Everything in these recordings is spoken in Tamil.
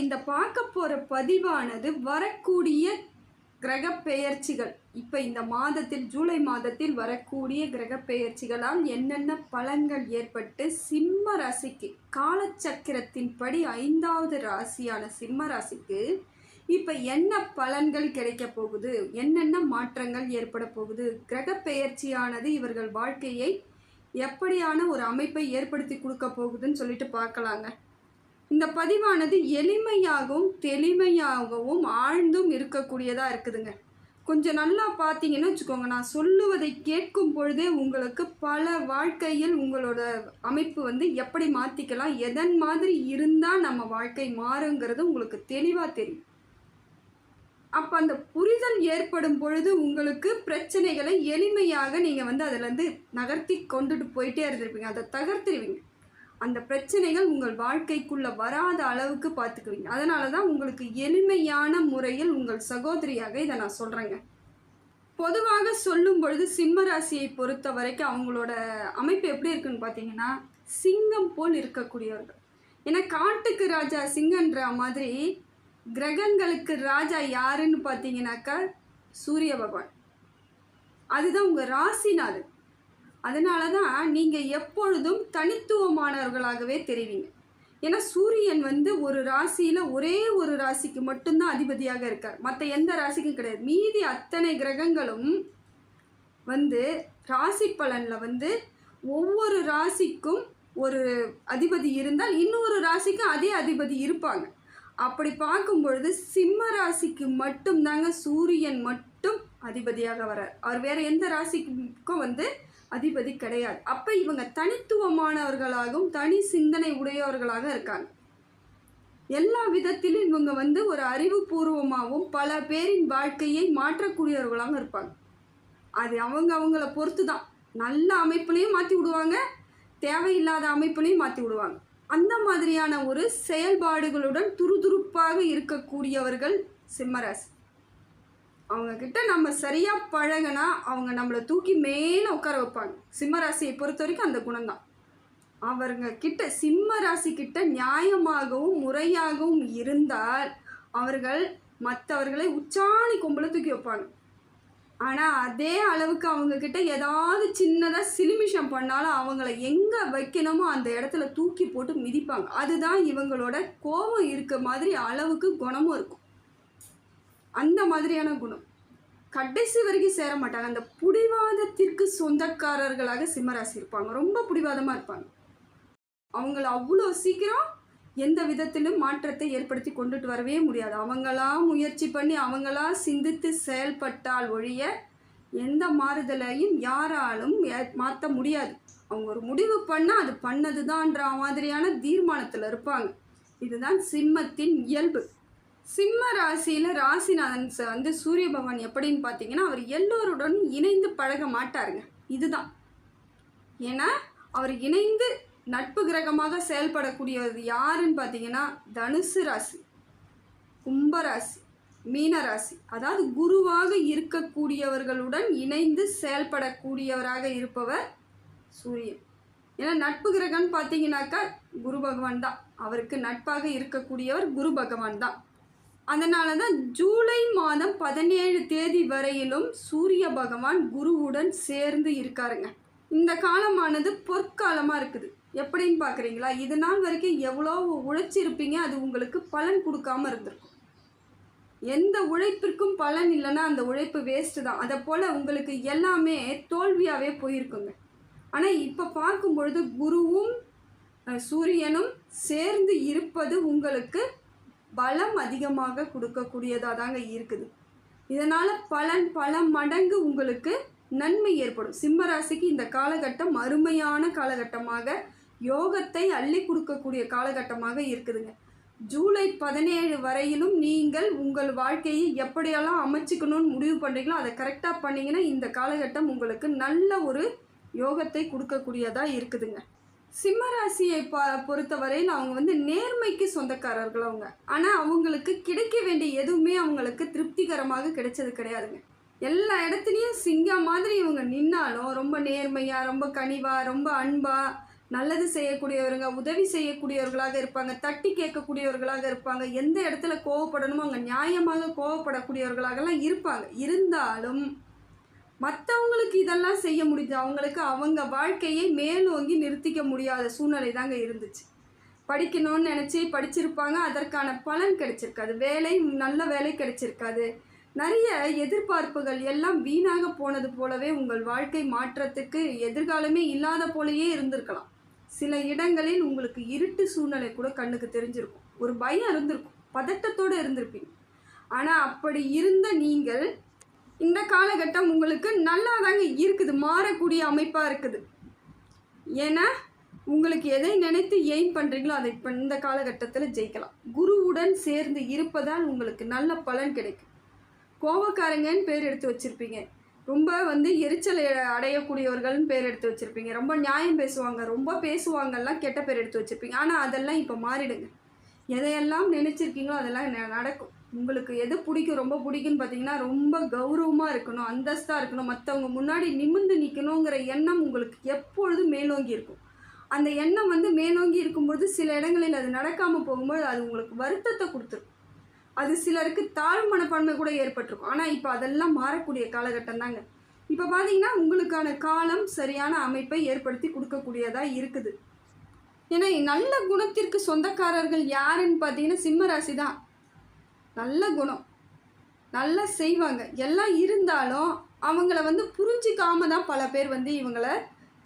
இந்த பார்க்க போகிற பதிவானது வரக்கூடிய கிரக பெயர்ச்சிகள் இப்போ இந்த மாதத்தில் ஜூலை மாதத்தில் வரக்கூடிய கிரக பெயர்ச்சிகளால் என்னென்ன பலன்கள் ஏற்பட்டு சிம்ம ராசிக்கு காலச்சக்கரத்தின்படி ஐந்தாவது ராசியான சிம்ம ராசிக்கு இப்போ என்ன பலன்கள் கிடைக்க போகுது? என்னென்ன மாற்றங்கள் ஏற்பட போகுது? கிரக பெயர்ச்சியானது இவர்கள் வாழ்க்கையை எப்படியான ஒரு அமைப்பை ஏற்படுத்தி கொடுக்க போகுதுன்னு சொல்லிட்டு பார்க்கலாங்க. இந்த பதிவானது எளிமையாகவும் தெளிமையாகவும் ஆழ்ந்தும் இருக்கக்கூடியதாக இருக்குதுங்க. கொஞ்சம் நல்லா பார்த்தீங்கன்னு வச்சுக்கோங்க நான் சொல்லுவதை கேட்கும் பொழுதே உங்களுக்கு பல வாழ்க்கையில் உங்களோட அமைப்பு வந்து எப்படி மாற்றிக்கலாம் எதன் மாதிரி இருந்தால் நம்ம வாழ்க்கை மாறுங்கிறது உங்களுக்கு தெளிவாக தெரியும். அப்போ அந்த புரிதல் ஏற்படும் பொழுது உங்களுக்கு பிரச்சனைகளை எளிமையாக நீங்கள் வந்து அதிலேருந்து நகர்த்தி கொண்டுட்டு போயிட்டே இருந்திருப்பீங்க. அதை தகர்த்துருவீங்க. அந்த பிரச்சனைகள் உங்கள் வாழ்க்கைக்குள்ளே வராத அளவுக்கு பார்த்துக்குவீங்க. அதனால தான் உங்களுக்கு எளிமையான முறையில் உங்கள் சகோதரியாக இதை நான் சொல்கிறேங்க பொதுவாக சொல்லும் பொழுது சிம்ம ராசியை பொறுத்த வரைக்கும் அவங்களோட அமைப்பு எப்படி இருக்குன்னு பார்த்தீங்கன்னா சிங்கம் போல் இருக்கக்கூடியவர்கள். ஏன்னா காட்டுக்கு ராஜா சிங்கன்ற மாதிரி கிரகங்களுக்கு ராஜா யாருன்னு பார்த்தீங்கன்னாக்கா சூரிய பகவான். அதுதான் உங்கள் ராசிநாதன். அதனால தான் நீங்கள் எப்பொழுதும் தனித்துவமானவர்களாகவே தெரிவிங்க. ஏன்னா சூரியன் வந்து ஒரு ராசியில் ஒரே ஒரு ராசிக்கு மட்டும்தான் அதிபதியாக இருக்கார். மற்ற எந்த ராசிக்கும் கிடையாது. மீதி அத்தனை கிரகங்களும் வந்து ராசி பலனில் வந்து ஒவ்வொரு ராசிக்கும் ஒரு அதிபதி இருந்தால் இன்னொரு ராசிக்கும் அதே அதிபதி இருப்பாங்க. அப்படி பார்க்கும் பொழுது சிம்ம ராசிக்கு மட்டும்தாங்க சூரியன் மட்டும் அதிபதியாக வரார். அவர் வேறு எந்த ராசிக்கும் வந்து அதிபதி கிடையாது. அப்போ இவங்க தனித்துவமானவர்களாகவும் தனி சிந்தனை உடையவர்களாக இருக்காங்க. எல்லா விதத்திலும் இவங்க வந்து ஒரு அறிவுபூர்வமாகவும் பல பேரின் வாழ்க்கையை மாற்றக்கூடியவர்களாகவும் இருப்பாங்க. அது அவங்க அவங்கள பொறுத்து தான் நல்ல அமைப்புலையும் மாற்றி விடுவாங்க தேவையில்லாத அமைப்புலையும் மாற்றி விடுவாங்க. அந்த மாதிரியான ஒரு செயல்பாடுகளுடன் துருதுருப்பாக இருக்கக்கூடியவர்கள் சிம்மராசி. அவங்கக்கிட்ட நம்ம சரியாக பழகினா அவங்க நம்மளை தூக்கி மேலே உட்கார வைப்பாங்க. சிம்மராசியை பொறுத்த வரைக்கும் அந்த குணம்தான். அவருங்க கிட்ட சிம்ம ராசி கிட்ட நியாயமாகவும் முறையாகவும் இருந்தால் அவர்கள் மற்றவர்களை உச்சாணி கொம்பில் தூக்கி வைப்பாங்க. ஆனால் அதே அளவுக்கு அவங்கக்கிட்ட ஏதாவது சின்னதாக சிலிமிஷம் பண்ணாலும் அவங்கள எங்கே வைக்கணுமோ அந்த இடத்துல தூக்கி போட்டு மிதிப்பாங்க. அதுதான் இவங்களோட கோபம் இருக்க மாதிரி அளவுக்கு குணமும் இருக்கும். அந்த மாதிரியான குணம். கடைசி வரைக்கும் சேர மாட்டாங்க. அந்த புடிவாதத்திற்கு சொந்தக்காரர்களாக சிம்மராசி இருப்பாங்க. ரொம்ப பிடிவாதமாக இருப்பாங்க. அவங்கள அவ்வளோ சீக்கிரம் எந்த விதத்திலும் மாற்றத்தை ஏற்படுத்தி கொண்டுட்டு வரவே முடியாது. அவங்களா முயற்சி பண்ணி அவங்களா சிந்தித்து செயல்பட்டால் ஒழிய எந்த மாறுதலையும் யாராலும் மாற்ற முடியாது. அவங்க ஒரு முடிவு பண்ணால் அது பண்ணதுதான்ற மாதிரியான தீர்மானத்தில் இருப்பாங்க. இதுதான் சிம்மத்தின் இயல்பு. சிம்ம ராசியில் ராசிநாதன் வந்து சூரிய பகவான் எப்படின்னு பார்த்தீங்கன்னா அவர் எல்லோருடனும் இணைந்து பழக மாட்டாருங்க. இதுதான். ஏன்னா அவர் இணைந்து நட்பு கிரகமாக செயல்படக்கூடியது யாருன்னு பார்த்தீங்கன்னா தனுசு ராசி கும்பராசி மீனராசி அதாவது குருவாக இருக்கக்கூடியவர்களுடன் இணைந்து செயல்படக்கூடியவராக இருப்பவர் சூரியன். ஏன்னா நட்பு கிரகம்னு பார்த்தீங்கன்னாக்கா குரு பகவான் தான். அவருக்கு நட்பாக இருக்கக்கூடியவர் குரு பகவான் தான். அதனால தான் ஜூலை மாதம் பதினேழு தேதி வரையிலும் சூரிய பகவான் குருவுடன் சேர்ந்து இருக்காருங்க. இந்த காலமானது பொற்காலமாக இருக்குது. எப்படின்னு பார்க்குறீங்களா இது நாள் வரைக்கும் எவ்வளோ உழைச்சிருப்பீங்க. அது உங்களுக்கு பலன் கொடுக்காம இருந்திருக்கும். எந்த உழைப்பிற்கும் பலன் இல்லைன்னா அந்த உழைப்பு வேஸ்ட்டு தான். அதை போல் உங்களுக்கு எல்லாமே தோல்வியாகவே போயிருக்குங்க. ஆனால் இப்போ பார்க்கும் பொழுது குருவும் சூரியனும் சேர்ந்து இருப்பது உங்களுக்கு பலம் அதிகமாக கொடுக்கக்கூடியதாக தாங்க இருக்குது. இதனால் பலன் பல மடங்கு உங்களுக்கு நன்மை ஏற்படும். சிம்மராசிக்கு இந்த காலகட்டம் அருமையான காலகட்டமாக யோகத்தை அள்ளி கொடுக்கக்கூடிய காலகட்டமாக இருக்குதுங்க. ஜூலை பதினேழு வரையிலும் நீங்கள் உங்கள் வாழ்க்கையை எப்படியெல்லாம் அமைச்சிக்கணும்னு முடிவு பண்ணுறீங்களோ அதை கரெக்டாக பண்ணிங்கன்னா இந்த காலகட்டம் உங்களுக்கு நல்ல ஒரு யோகத்தை கொடுக்கக்கூடியதாக இருக்குதுங்க. சிம்ம ராசியை ப பொறுத்தவரையில் அவங்க வந்து நேர்மைக்கு சொந்தக்காரர்கள் அவங்க. ஆனால் அவங்களுக்கு கிடைக்க வேண்டிய எதுவுமே அவங்களுக்கு திருப்திகரமாக கிடைச்சது கிடையாதுங்க. எல்லா இடத்துலையும் சிங்கம் மாதிரி இவங்க நின்னாலும் ரொம்ப நேர்மையாக ரொம்ப கனிவாக ரொம்ப அன்பாக நல்லது செய்யக்கூடியவருங்க உதவி செய்யக்கூடியவர்களாக இருப்பாங்க தட்டி கேட்கக்கூடியவர்களாக இருப்பாங்க எந்த இடத்துல கோவப்படணுமோ அங்கே நியாயமாக கோவப்படக்கூடியவர்களாகலாம் இருப்பாங்க. இருந்தாலும் மற்றவங்களுக்கு இதெல்லாம் செய்ய முடியுது அவங்களுக்கு அவங்க வாழ்க்கையை மேலோங்கி நிறுத்திக்க முடியாத சூழ்நிலை தாங்க இருந்துச்சு. படிக்கணும்னு நினச்சி படிச்சிருப்பாங்க அதற்கான பலன் கிடைச்சிருக்காது. வேலை நல்ல வேலை கிடைச்சிருக்காது. நிறைய எதிர்பார்ப்புகள் எல்லாம் வீணாக போனது போலவே உங்கள் வாழ்க்கை மாற்றத்துக்கு எதிர்காலமே இல்லாத போலயே இருந்திருக்கலாம். சில இடங்களில் உங்களுக்கு இருட்டு சூழ்நிலை கூட கண்ணுக்கு தெரிஞ்சிருக்கும். ஒரு பயம் இருந்திருக்கும். பதட்டத்தோடு இருந்திருப்பீங்க. ஆனால் அப்படி இருந்த நீங்கள் இந்த காலகட்டம் உங்களுக்கு நல்லா தாங்க இருக்குது மாறக்கூடிய அமைப்பாக இருக்குது. ஏன்னா உங்களுக்கு எதை நினைத்து எய்ம் பண்ணுறீங்களோ அதை இப்போ இந்த காலகட்டத்தில் ஜெயிக்கலாம். குருவுடன் சேர்ந்து இருப்பதால் உங்களுக்கு நல்ல பலன் கிடைக்கும். கோபக்காரங்கன்னு பேர் எடுத்து வச்சுருப்பீங்க. ரொம்ப வந்து எரிச்சல் அடையக்கூடியவர்கள்னு பேர் எடுத்து வச்சுருப்பீங்க. ரொம்ப நியாயம் பேசுவாங்க ரொம்ப பேசுவாங்கலாம் கெட்ட பேர் எடுத்து வச்சுருப்பீங்க. ஆனால் அதெல்லாம் இப்போ மாறிடுங்க. எதையெல்லாம் நினச்சிருக்கீங்களோ அதெல்லாம் ந- நடக்கும். உங்களுக்கு எது பிடிக்கும் ரொம்ப பிடிக்கும்னு பார்த்தீங்கன்னா ரொம்ப கௌரவமாக இருக்கணும் அந்தஸ்தாக இருக்கணும் மற்றவங்க முன்னாடி நிமிர்ந்து நிற்கணுங்கிற எண்ணம் உங்களுக்கு எப்பொழுதும் மேலோங்கி இருக்கும். அந்த எண்ணம் வந்து மேலோங்கி இருக்கும்போது சில இடங்களில் அது நடக்காமல் போகும்போது அது உங்களுக்கு வருத்தத்தை கொடுத்துரும். அது சிலருக்கு தாழ் மனப்பான்மை கூட ஏற்பட்டிருக்கும். ஆனால் இப்போ அதெல்லாம் மாறக்கூடிய காலகட்டம் தாங்க இப்போ பார்த்தீங்கன்னா உங்களுக்கான காலம் சரியான அமைப்பை ஏற்படுத்தி கொடுக்கக்கூடியதாக இருக்குது. ஏன்னா நல்ல குணத்திற்கு சொந்தக்காரர்கள் யாருன்னு பார்த்தீங்கன்னா சிம்ம ராசி தான். நல்ல குணம். நல்லா செய்வாங்க. எல்லாம் இருந்தாலும் அவங்கள வந்து புரிஞ்சிக்காம தான் பல பேர் வந்து இவங்களை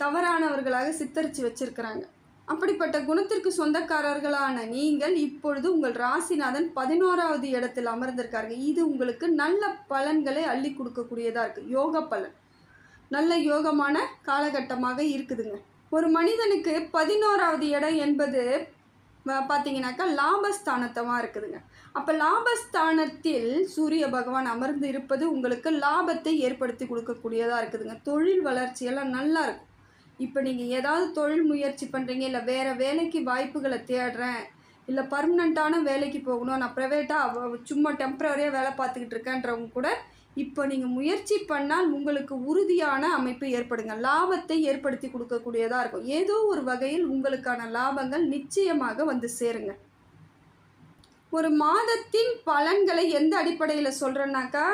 தவறானவர்களாக சித்தரித்து வச்சிருக்கிறாங்க. அப்படிப்பட்ட குணத்திற்கு சொந்தக்காரர்களான நீங்கள் இப்பொழுது உங்கள் ராசிநாதன் பதினோராவது இடத்தில் அமர்ந்திருக்காருங்க. இது உங்களுக்கு நல்ல பலன்களை அள்ளி கொடுக்கக்கூடியதாக இருக்குது யோக பலன். நல்ல யோகமான காலகட்டமாக இருக்குதுங்க. ஒரு மனிதனுக்கு பதினோராவது இடம் என்பது பார்த்தீங்கன்னாக்கா லாபஸ்தானத்தமாக இருக்குதுங்க. அப்போ லாபஸ்தானத்தில் சூரிய பகவான் அமர்ந்து இருப்பது உங்களுக்கு லாபத்தை ஏற்படுத்தி கொடுக்கக்கூடியதாக இருக்குதுங்க. தொழில் வளர்ச்சியெல்லாம் நல்லா இருக்கும். இப்போ நீங்கள் ஏதாவது தொழில் முயற்சி பண்ணுறீங்க இல்லை வேறு வேலைக்கு வாய்ப்புகளை தேடுறேன் இல்லை பர்மனண்ட்டான வேலைக்கு போகணும் நான் ப்ரைவேட்டாக சும்மா டெம்பரரியாக வேலை பார்த்துக்கிட்டு இருக்கேன்றவங்க கூட இப்போ நீங்கள் முயற்சி பண்ணால் உங்களுக்கு உறுதியான அமைப்பு ஏற்படுங்க லாபத்தை ஏற்படுத்தி கொடுக்கக்கூடியதாக இருக்கும். ஏதோ ஒரு வகையில் உங்களுக்கான லாபங்கள் நிச்சயமாக வந்து சேருங்க. ஒரு மாதத்தின் பலன்களை எந்த அடிப்படையில் சொல்கிறேன்னாக்கா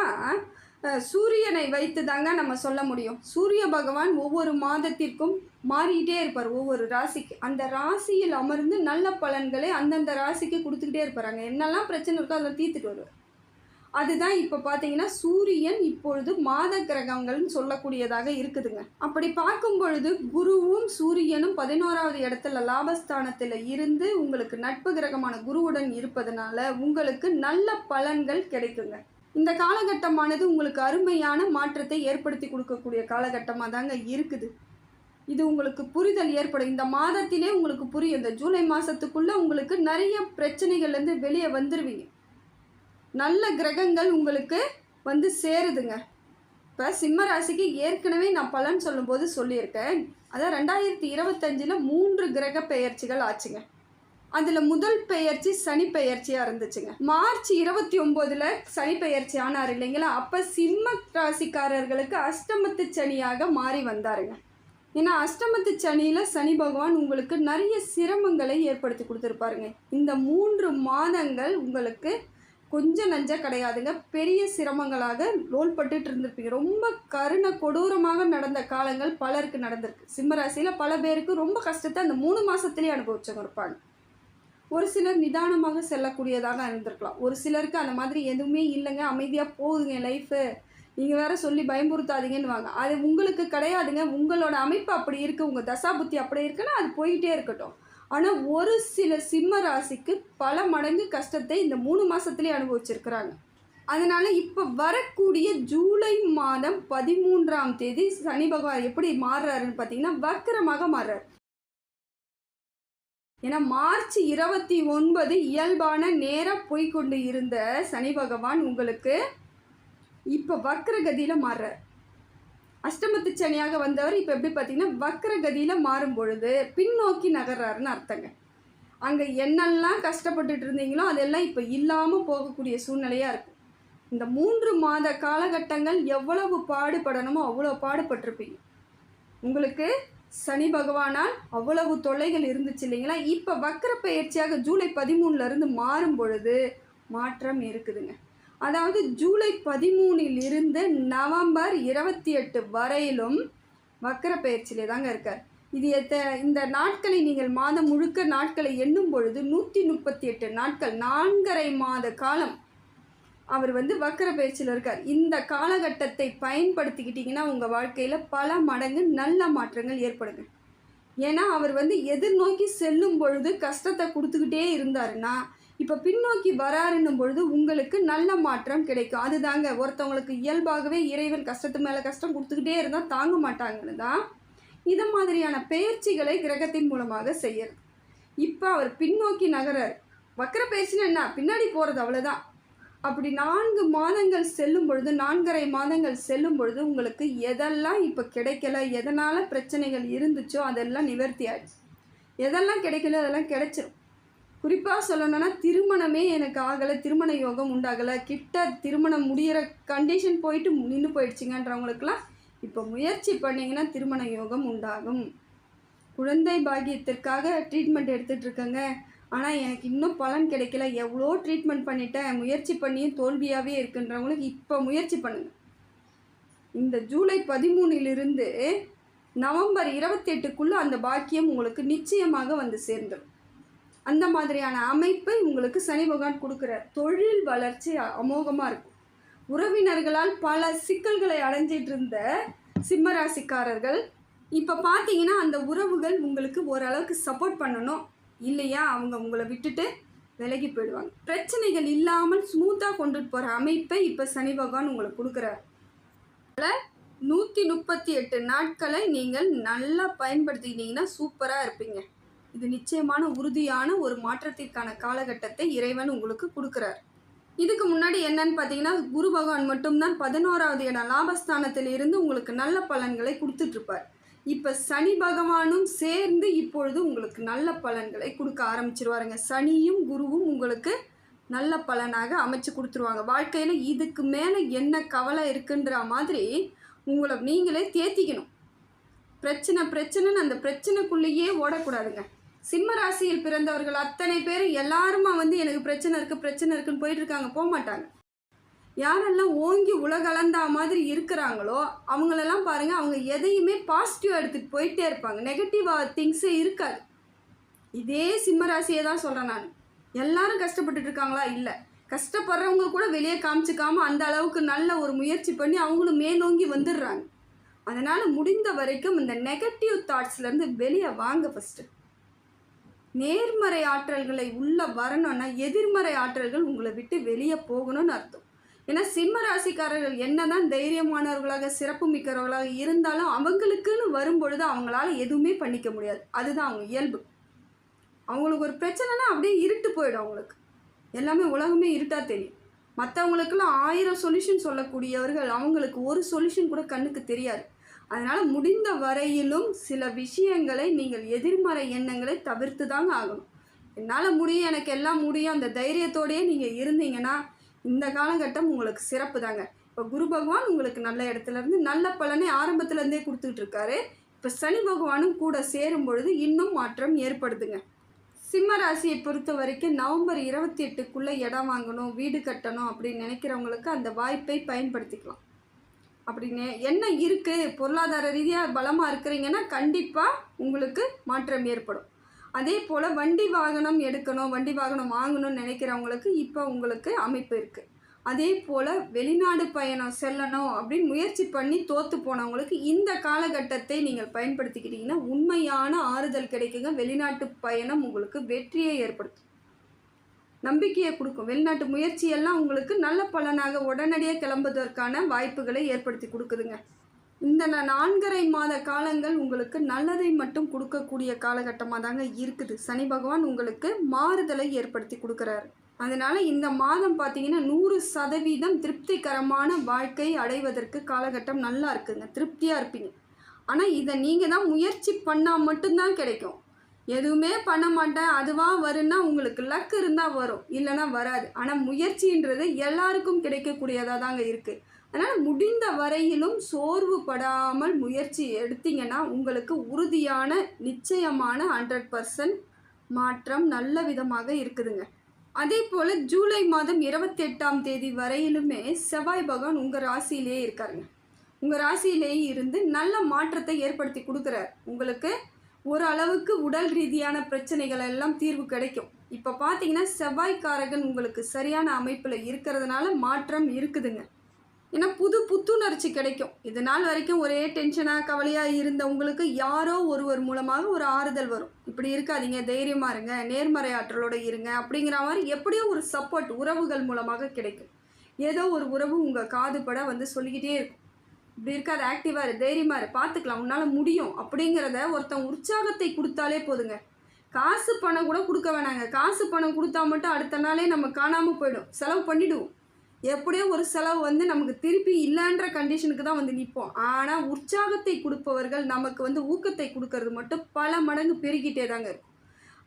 சூரியனை வைத்து தாங்க நம்ம சொல்ல முடியும். சூரிய பகவான் ஒவ்வொரு மாதத்திற்கும் மாறிக்கிட்டே இருப்பார் ஒவ்வொரு ராசிக்கு. அந்த ராசியில் அமர்ந்து நல்ல பலன்களை அந்தந்த ராசிக்கு கொடுத்துக்கிட்டே இருப்பாங்க என்னெல்லாம் பிரச்சனை இருக்கோ அதில் தீர்த்துட்டு வருவார். அதுதான் இப்போ பார்த்தீங்கன்னா சூரியன் இப்பொழுது மாத கிரகங்கள்னு சொல்லக்கூடியதாக இருக்குதுங்க. அப்படி பார்க்கும் பொழுது குருவும் சூரியனும் பதினோராவது இடத்துல லாபஸ்தானத்தில் இருந்து உங்களுக்கு நட்பு கிரகமான குருவுடன் இருப்பதனால உங்களுக்கு நல்ல பலன்கள் கிடைக்குங்க. இந்த காலகட்டமானது உங்களுக்கு அருமையான மாற்றத்தை ஏற்படுத்தி கொடுக்கக்கூடிய காலகட்டமாக தாங்க இருக்குது. இது உங்களுக்கு புரிதல் ஏற்படும். இந்த மாதத்திலே உங்களுக்கு புரியும். இந்த ஜூலை மாதத்துக்குள்ளே உங்களுக்கு நிறைய பிரச்சனைகள்லேருந்து வெளியே வந்துடுவீங்க நல்ல கிரகங்கள் உங்களுக்கு வந்து சேருதுங்க. இப்போ சிம்ம ராசிக்கு ஏற்கனவே நான் பலன் சொல்லும்போது சொல்லியிருக்கேன். அதான் ரெண்டாயிரத்தி இருபத்தஞ்சில் மூன்று கிரக பெயர்ச்சிகள் ஆச்சுங்க. அதில் முதல் பெயர்ச்சி சனி பெயர்ச்சியாக இருந்துச்சுங்க. மார்ச் இருபத்தி ஒம்போதில் சனி பெயர்ச்சி ஆனார் இல்லைங்களா? அப்போ சிம்ம ராசிக்காரர்களுக்கு அஷ்டமத்து சனியாக மாறி வந்தாருங்க. ஏன்னா அஷ்டமத்து சனியில் சனி பகவான் உங்களுக்கு நிறைய சிரமங்களை ஏற்படுத்தி கொடுத்துருப்பாருங்க. இந்த மூன்று மாதங்கள் உங்களுக்கு கொஞ்சம் நஞ்ச கிடையாதுங்க. பெரிய சிரமங்களாக ரோல் பட்டுட்டு இருந்திருப்பீங்க ரொம்ப கருண கொடூரமாக நடந்த காலங்கள் பலருக்கு நடந்திருக்கு. சிம்மராசியில் பல பேருக்கு ரொம்ப கஷ்டத்தை அந்த மூணு மாதத்துலேயே அனுபவிச்சவங்க இருப்பாங்க. ஒரு சிலர் நிதானமாக செல்லக்கூடியதாக இருந்திருக்கலாம். ஒரு சிலருக்கு அந்த மாதிரி எதுவுமே இல்லைங்க. அமைதியாக போகுதுங்க லைஃபு நீங்கள் வேற சொல்லி பயமுறுத்தாதீங்கன்னு வாங்க. அது உங்களுக்கு கிடையாதுங்க. உங்களோட அமைப்பு அப்படி இருக்குது உங்கள் தசாபுத்தி அப்படி இருக்குன்னா அது போயிட்டே இருக்கட்டும். ஆனால் ஒரு சில சிம்ம ராசிக்கு பல மடங்கு கஷ்டத்தை இந்த மூணு மாதத்துலேயே அனுபவிச்சிருக்கிறாங்க. அதனால் இப்போ வரக்கூடிய ஜூலை மாதம் பதிமூன்றாம் தேதி சனி பகவான் எப்படி மாறுறாருன்னு பார்த்தீங்கன்னா வக்கரமாக மாறுறாரு. ஏன்னா மார்ச் இருபத்தி ஒன்பது இயல்பான நேராக போய்க்கொண்டு இருந்த சனி பகவான் உங்களுக்கு இப்போ வக்கரகதியில் மாறுறார். அஷ்டமத்து சனியாக வந்தவர் இப்போ எப்படி பார்த்தீங்கன்னா வக்கரகதியில் மாறும் பொழுது பின்னோக்கி நகர்றாருன்னு அர்த்தங்க. அங்கே என்னெல்லாம் கஷ்டப்பட்டுட்டு இருந்தீங்களோ அதெல்லாம் இப்போ இல்லாமல் போகக்கூடிய சூழ்நிலையாக இருக்கும். இந்த மூன்று மாத காலகட்டங்கள் எவ்வளவு பாடுபடணுமோ அவ்வளோ பாடுபட்டிருப்பீங்க. உங்களுக்கு சனி பகவானால் அவ்வளவு தொல்லைகள் இருந்துச்சு இல்லைங்களா? இப்போ வக்கர பயிற்சியாக ஜூலை பதிமூணுலேருந்து மாறும் பொழுது மாற்றம் இருக்குதுங்க. அதாவது ஜூலை பதிமூணில் இருந்து நவம்பர் இருபத்தி எட்டு வரையிலும் வக்கர பயிற்சியிலே தாங்க இருக்கார். இது எத்த இந்த நாட்களை நீங்கள் மாதம் முழுக்க நாட்களை எண்ணும் பொழுது நூற்றி முப்பத்தி எட்டு நாட்கள் நான்கரை மாத காலம் அவர் வந்து வக்கர பயிற்சியில் இருக்கார். இந்த காலகட்டத்தை பயன்படுத்திக்கிட்டிங்கன்னா உங்கள் வாழ்க்கையில் பல மடங்கு நல்ல மாற்றங்கள் ஏற்படுங்க. ஏன்னா அவர் வந்து எதிர்நோக்கி செல்லும் பொழுது கஷ்டத்தை கொடுத்துக்கிட்டே இருந்தாருன்னா இப்போ பின்னோக்கி வராருன்னும் பொழுது உங்களுக்கு நல்ல மாற்றம் கிடைக்கும். அதுதாங்க ஒருத்தவங்களுக்கு இயல்பாகவே இறைவன் கஷ்டத்து மேலே கஷ்டம் கொடுத்துக்கிட்டே இருந்தால் தாங்க மாட்டாங்கன்னு தான் இது மாதிரியான பயிற்சிகளை கிரகத்தின் மூலமாக செய்யறது. இப்போ அவர் பின்னோக்கி நகரார். வக்கர பயிற்சின்னு என்ன? பின்னாடி போகிறது அவ்வளோதான் அப்படி நான்கு மாதங்கள் செல்லும் பொழுது நான்கரை மாதங்கள் செல்லும் பொழுது உங்களுக்கு எதெல்லாம் இப்போ கிடைக்கல எதனால் பிரச்சனைகள் இருந்துச்சோ அதெல்லாம் நிவர்த்தி ஆயிடுச்சு. எதெல்லாம் கிடைக்கல அதெல்லாம் கிடைச்சிரும். குறிப்பாக சொல்லணும்னா திருமணமே எனக்கு ஆகலை. திருமண யோகம் உண்டாகலை. கிட்ட திருமணம் முடியிற கண்டிஷன் போயிட்டு நின்று போயிடுச்சுங்கன்றவங்களுக்குலாம் இப்போ முயற்சி பண்ணிங்கன்னா திருமண யோகம் உண்டாகும். குழந்தை பாக்கியத்திற்காக ட்ரீட்மெண்ட் எடுத்துகிட்ருக்கேங்க ஆனால் எனக்கு இன்னும் பலன் கிடைக்கல. எவ்வளோ ட்ரீட்மெண்ட் பண்ணிட்டேன். முயற்சி பண்ணியும் தோல்வியாகவே இருக்குன்றவங்களுக்கு இப்போ முயற்சி பண்ணுங்கள் இந்த ஜூலை பதிமூணிலிருந்து நவம்பர் இருபத்தெட்டுக்குள்ளே அந்த பாக்கியம் உங்களுக்கு நிச்சயமாக வந்து சேர்ந்துடும் அந்த மாதிரியான அமைப்பை உங்களுக்கு சனி பகவான் கொடுக்குறார். தொழில் வளர்ச்சி அமோகமாக இருக்கும். உறவினர்களால் பல சிக்கல்களை அடைஞ்சிட்டு இருந்த சிம்மராசிக்காரர்கள் இப்போ பார்த்தீங்கன்னா அந்த உறவுகள் உங்களுக்கு ஓரளவுக்கு சப்போர்ட் பண்ணணும். இல்லையா? அவங்க உங்களை விட்டுட்டு விலகி போயிடுவாங்க. பிரச்சனைகள் இல்லாமல் ஸ்மூத்தாக கொண்டுட்டு போகிற அமைப்பை இப்போ சனி பகவான் உங்களுக்கு கொடுக்குறார். நூற்றி முப்பத்தி எட்டு நாட்களை நீங்கள் நல்லா பயன்படுத்திக்கிட்டீங்கன்னா சூப்பராக இருப்பீங்க. இது நிச்சயமான உறுதியான ஒரு மாற்றத்திற்கான காலகட்டத்தை இறைவன் உங்களுக்கு கொடுக்குறார். இதுக்கு முன்னாடி என்னன்னு பார்த்தீங்கன்னா குரு பகவான் மட்டும்தான் பதினோராவது இடம் லாபஸ்தானத்தில் இருந்து உங்களுக்கு நல்ல பலன்களை கொடுத்துட்ருப்பார். இப்போ சனி பகவானும் சேர்ந்து இப்பொழுது உங்களுக்கு நல்ல பலன்களை கொடுக்க ஆரம்பிச்சிருவாருங்க. சனியும் குருவும் உங்களுக்கு நல்ல பலனாக அமைச்சு கொடுத்துருவாங்க. வாழ்க்கையில் இதுக்கு மேலே என்ன கவலை இருக்குன்ற மாதிரி உங்களை நீங்களே தேத்திக்கணும். பிரச்சனை பிரச்சனைன்னு அந்த பிரச்சனைக்குள்ளேயே ஓடக்கூடாதுங்க. சிம்ம ராசியில் பிறந்தவர்கள் அத்தனை பேர் எல்லாருமா வந்து எனக்கு பிரச்சனை இருக்குது பிரச்சனை இருக்குன்னு போயிட்டு இருக்காங்க போக மாட்டாங்க யாரெல்லாம் ஓங்கி உலகலந்தா மாதிரி இருக்கிறாங்களோ அவங்களெல்லாம் பாருங்கள் அவங்க எதையுமே பாசிட்டிவாக எடுத்துகிட்டு போயிட்டே இருப்பாங்க. நெகட்டிவாக திங்ஸே இருக்காது. இதே சிம்ம ராசியை தான் சொல்கிறேன் நான். எல்லாரும் கஷ்டப்பட்டுட்டு இருக்காங்களா? இல்லை. கஷ்டப்படுறவங்க கூட வெளியே காமிச்சிக்காமல் அந்த அளவுக்கு நல்ல ஒரு முயற்சி பண்ணி அவங்களும் மேலோங்கி வந்துடுறாங்க. அதனால் முடிந்த வரைக்கும் இந்த நெகட்டிவ் தாட்ஸ்லேருந்து வெளியே வாங்க ஃபஸ்ட்டு நேர்மறை ஆற்றல்களை உள்ள வரணும்னா எதிர்மறை ஆற்றல்கள் உங்களை விட்டு வெளியே போகணும்னு அர்த்தம். ஏன்னா சிம்ம ராசிக்காரர்கள் என்னதான் தைரியமானவர்களாக சிறப்பு மிக்கவர்களாக இருந்தாலும் அவங்களுக்குன்னு வரும்பொழுது அவங்களால எதுவுமே பண்ணிக்க முடியாது. அதுதான் அவங்க இயல்பு. அவங்களுக்கு ஒரு பிரச்சனைனா அப்படியே இருட்டு போயிடும் அவங்களுக்கு. எல்லாமே உலகமே இருட்டாக தெரியும். மற்றவங்களுக்கெல்லாம் ஆயிரம் சொல்யூஷன் சொல்லக்கூடியவர்கள் அவங்களுக்கு ஒரு சொல்யூஷன் கூட கண்ணுக்கு தெரியாது. அதனால் முடிந்த வரையிலும் சில விஷயங்களை நீங்கள் எதிர்மறை எண்ணங்களை தவிர்த்து தாங்க ஆகணும். என்னால் முடியும் எனக்கு எல்லாம் முடியும் அந்த தைரியத்தோடையே நீங்கள் இருந்தீங்கன்னா இந்த காலகட்டம் உங்களுக்கு சிறப்பு தாங்க இப்போ குரு பகவான் உங்களுக்கு நல்ல இடத்துலேருந்து நல்ல பலனை ஆரம்பத்துலேருந்தே கொடுத்துட்டு இருக்காரு இப்போ சனி பகவானும் கூட சேரும் பொழுது இன்னும் மாற்றம் ஏற்படுதுங்க. சிம்ம ராசியை பொறுத்த வரைக்கும் நவம்பர் இருபத்தி எட்டுக்குள்ளே இடம் வாங்கணும் வீடு கட்டணும் அப்படின்னு நினைக்கிறவங்களுக்கு அந்த வாய்ப்பை பயன்படுத்திக்கலாம். அப்படின்னு என்ன இருக்குது பொருளாதார ரீதியாக பலமாக இருக்கிறீங்கன்னா கண்டிப்பாக உங்களுக்கு மாற்றம் ஏற்படும். அதே போல் வண்டி வாகனம் எடுக்கணும் வண்டி வாகனம் வாங்கணும்னு நினைக்கிறவங்களுக்கு இப்போ உங்களுக்கு அமைப்பு இருக்குது அதே போல் வெளிநாடு பயணம் செல்லணும் அப்படின்னு முயற்சி பண்ணி தோற்று போனவங்களுக்கு இந்த காலகட்டத்தை நீங்கள் பயன்படுத்திக்கிட்டீங்கன்னா உண்மையான ஆறுதல் கிடைக்குங்க. வெளிநாட்டு பயணம் உங்களுக்கு வெற்றியை ஏற்படுத்தும். நம்பிக்கையை கொடுக்கும். வெளிநாட்டு முயற்சியெல்லாம் உங்களுக்கு நல்ல பலனாக உடனடியாக கிளம்புவதற்கான வாய்ப்புகளை ஏற்படுத்தி கொடுக்குதுங்க. இந்த நான்கரை மாத காலங்கள் உங்களுக்கு நல்லதை மட்டும் கொடுக்கக்கூடிய காலகட்டமாக தாங்க இருக்குது. சனி பகவான் உங்களுக்கு மாறுதலை ஏற்படுத்தி கொடுக்குறாரு. அதனால் இந்த மாதம் பார்த்தீங்கன்னா நூறு சதவீதம் திருப்திகரமான வாழ்க்கை அடைவதற்கு காலகட்டம் நல்லா இருக்குங்க. திருப்தியாக இருப்பீங்க. ஆனால் இதை நீங்கள் தான் முயற்சி பண்ணால் மட்டும்தான் கிடைக்கும். எதுவுமே பண்ண மாட்டேன் அதுவாக வரும்னா உங்களுக்கு லக் இருந்தால் வரும் இல்லைன்னா வராது. ஆனால் முயற்சின்றது எல்லாருக்கும் கிடைக்கக்கூடியதாக தாங்க இருக்குது அதனால் முடிந்த வரையிலும் சோர்வு படாமல் முயற்சி எடுத்தீங்கன்னா உங்களுக்கு உறுதியான நிச்சயமான ஹண்ட்ரட் பர்சன்ட் மாற்றம் நல்ல விதமாக இருக்குதுங்க. அதே போல் ஜூலை மாதம் இருபத்தெட்டாம் தேதி வரையிலுமே செவ்வாய் பகவான் உங்கள் ராசியிலே இருக்காருங்க. உங்கள் ராசியிலேயே இருந்து நல்ல மாற்றத்தை ஏற்படுத்தி கொடுக்குறார். உங்களுக்கு ஓரளவுக்கு உடல் ரீதியான பிரச்சனைகள் எல்லாம் தீர்வு கிடைக்கும். இப்போ பார்த்தீங்கன்னா செவ்வாய்க்காரகன் உங்களுக்கு சரியான அமைப்பில் இருக்கிறதுனால மாற்றம் இருக்குதுங்க. ஏன்னா புது புத்துணர்ச்சி கிடைக்கும். இது நாள் வரைக்கும் ஒரே டென்ஷனாக கவலையாக இருந்த உங்களுக்கு யாரோ ஒருவர் மூலமாக ஒரு ஆறுதல் வரும். இப்படி இருக்காதீங்க தைரியமாக இருங்க நேர்மறை ஆற்றலோடு இருங்க அப்படிங்கிற மாதிரி எப்படியோ ஒரு சப்போர்ட் உறவுகள் மூலமாக கிடைக்கும். ஏதோ ஒரு உறவு உங்கள் காதுபட வந்து சொல்லிக்கிட்டே இருக்கும். இப்படி இருக்காது ஆக்டிவாக இரு தைரியமாக இரு பார்த்துக்கலாம் உன்னால் முடியும். அப்படிங்கிறத ஒருத்தன் உற்சாகத்தை கொடுத்தாலே போதுங்க. காசு பணம் கூட கொடுக்க வேணாங்க. காசு பணம் கொடுத்தா மட்டும் அடுத்த நாளே நம்ம காணாமல் போயிடும். செலவு பண்ணிவிடுவோம் எப்படியோ ஒரு செலவு வந்து நமக்கு திருப்பி இல்லைன்ற கண்டிஷனுக்கு தான் வந்து நிற்போம். ஆனால் உற்சாகத்தை கொடுப்பவர்கள் நமக்கு வந்து ஊக்கத்தை கொடுக்கறது மட்டும் பல மடங்கு பெருகிட்டே தாங்க இருக்கும்.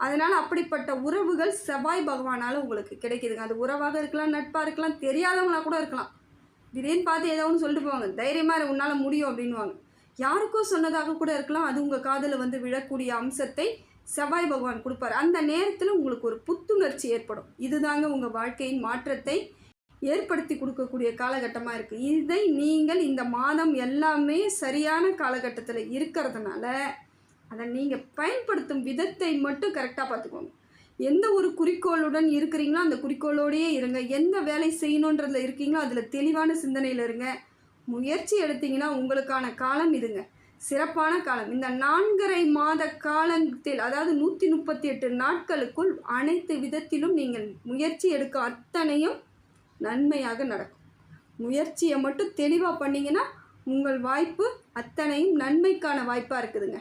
அதனால் அப்படிப்பட்ட உறவுகள் செவ்வாய் பகவானால் உங்களுக்கு கிடைக்கிதுங்க. அது உறவாக இருக்கலாம் நட்பாக இருக்கலாம் தெரியாதவங்களா கூட இருக்கலாம். திடீர்னு பார்த்து ஏதோ ஒன்று சொல்லிட்டு போவாங்க. தைரியமாக உன்னால் முடியும் அப்படின்வாங்க யாருக்கோ சொன்னதாக கூட இருக்கலாம். அது உங்கள் காதில் வந்து விழக்கூடிய அம்சத்தை செவ்வாய் பகவான் கொடுப்பார். அந்த நேரத்தில் உங்களுக்கு ஒரு புத்துணர்ச்சி ஏற்படும். இதுதாங்க உங்கள் வாழ்க்கையின் மாற்றத்தை ஏற்படுத்தி கொடுக்கக்கூடிய காலகட்டமாக இருக்குது இதை நீங்கள் இந்த மாதம் எல்லாமே சரியான காலகட்டத்தில் இருக்கிறதுனால அதை நீங்கள் பயன்படுத்தும் விதத்தை மட்டும் கரெக்டாக பார்த்துக்கோங்க. எந்த ஒரு குறிக்கோளுடன் இருக்கிறீங்களோ அந்த குறிக்கோளோடையே இருங்க. எந்த வேலை செய்யணுன்றதில் இருக்கீங்களோ அதில் தெளிவான சிந்தனையில் இருங்க. முயற்சி எடுத்தீங்கன்னா உங்களுக்கான காலம் இதுங்க. சிறப்பான காலம். இந்த நான்கரை மாத காலத்தில் அதாவது நூற்றி முப்பத்தி எட்டு நாட்களுக்குள் அனைத்து விதத்திலும் நீங்கள் முயற்சி எடுக்க அத்தனையும் நன்மையாக நடக்கும். முயற்சியை மட்டும் தெளிவாக பண்ணிங்கன்னா உங்கள் வாய்ப்பு அத்தனையும் நன்மைக்கான வாய்ப்பாக இருக்குதுங்க.